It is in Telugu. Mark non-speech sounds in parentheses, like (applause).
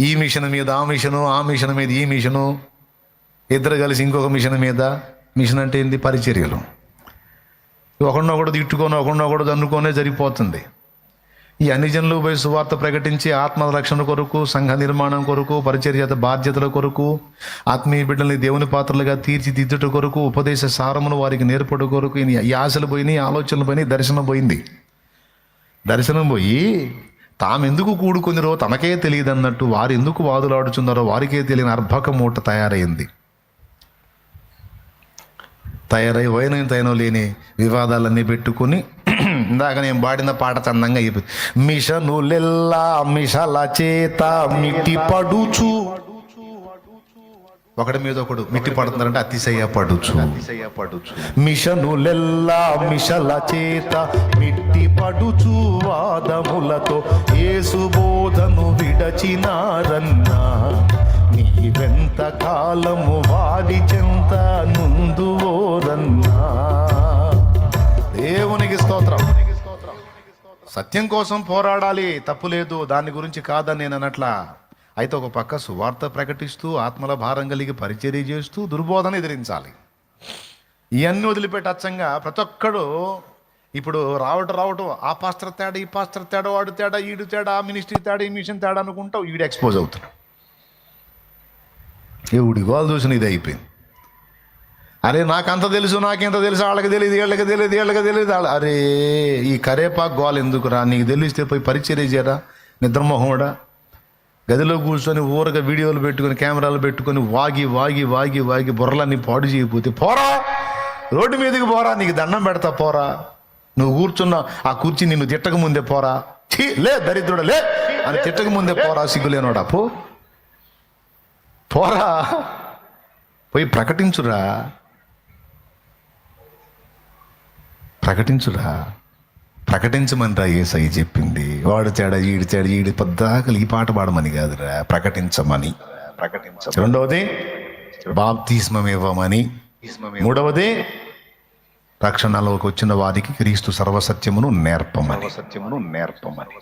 ఈ మిషన్ మీద ఆ మిషను ఆ మిషన్ మీద ఈ మిషను. ఇద్దరు కలిసి ఇంకొక మిషన్ మీద. మిషన్ అంటే ఏంది? పరిచర్యలు. ఒకడినొకడు తిట్టుకొని ఒకడినొకడు దన్నుకొనే జరిగిపోతుంది. ఈ అన్ని జనులు పోయి సువార్త ప్రకటించి ఆత్మ రక్షణ కొరకు సంఘ నిర్మాణం కొరకు పరిచర్యత బాధ్యతల కొరకు ఆత్మీయ బిడ్డల్ని దేవుని పాత్రలుగా తీర్చిదిద్దుట కొరకు ఉపదేశ సారమును వారికి నేర్పడు కొరకు ఈ ఈ ఆశలు పోయినాయి ఆలోచనలు పోయినాయి దర్శనం పోయింది. దర్శనం పోయి తామెందుకు కూడుకుందిరో తమకే తెలియదన్నట్టు వారు ఎందుకు వాదులాడుచున్నారో వారికే తెలియని అర్భక మూట తయారైంది. తయారై వైన తైనో లేని వివాదాలన్నీ పెట్టుకుని (clears throat) ఇందాక నేను పాడిన పాట చందంగా అయిపోయింది. మిషనులెల్లా మిషల చేత మిట్టి పడుచు ఒకటి మీద ఒకడు మిట్టి పడుతున్నారంటే అతిశయ పడుచు మిషనులెల్లా మిషల చేత మిట్టి పడుచు వాదములతో యేసు బోధను విడచినారన్నా. నీవెంత కాలము వాడి చెంత నుందువోరన్నా దేవునికి స్తోత్రం. సత్యం కోసం పోరాడాలి తప్పు లేదు దాని గురించి కాదని నేను అన్నట్లా అయితే ఒక పక్క సువార్త ప్రకటిస్తూ ఆత్మల భారం కలిగి పరిచర్య చేస్తూ దుర్బోధన ఎదిరించాలి. ఇవన్నీ వదిలిపెట్టి అచ్చంగా ప్రతి ఒక్కడు ఇప్పుడు రావటం రావటం ఆ పాస్టర్ తేడా ఈ పాస్టర్ తేడా వాడు తేడా ఈడు తేడా ఆ మినిస్ట్రీ తేడా ఈ మిషన్ తేడా అనుకుంటావు ఈడు ఎక్స్పోజ్ అవుతున్నాడు. ఎవడి గోల్ చూసిన ఇది అయిపోయింది. అరే నాకంత తెలుసు నాకెంత తెలుసు వాళ్ళకి తెలియదు వీళ్ళకి తెలియదు వీళ్ళకి తెలియదు అరే ఈ కరేపాకు గోల్ ఎందుకురా? నీకు తెలిస్తే పోయి పరిచర్య చేయరా? నిద్రమోహముడా గదిలో కూర్చొని ఊరక వీడియోలు పెట్టుకొని కెమెరాలు పెట్టుకొని వాగి వాగి వాగి వాగి బుర్రలన్నీ పాడు చేయకపోతే పోరా? రోడ్డు మీదకి పోరా? నీకు దండం పెడతా పోరా? నువ్వు కూర్చున్న ఆ కుర్చీ నిన్ను తిట్టక ముందే పోరా? ఛీ, లే దరిద్రుడు లే అని తిట్టక ముందే పోరా సిగ్గులేనోడా? పో. పోరా. పోయి ప్రకటించురా. ప్రకటించురా. ప్రకటించమనిరా ఏసై చెప్పింది. వాడు తేడా ఈడు తేడా ఈడు పద్దాకలు ఈ పాట పాడమని కాదురా. ప్రకటించమని. ప్రకటించ రెండవది బాప్తిస్మం ఇవ్వమని. మూడవది రక్షణలోకి వచ్చిన వారికి క్రీస్తు సర్వసత్యమును నేర్పమని. సత్యమును నేర్పమని.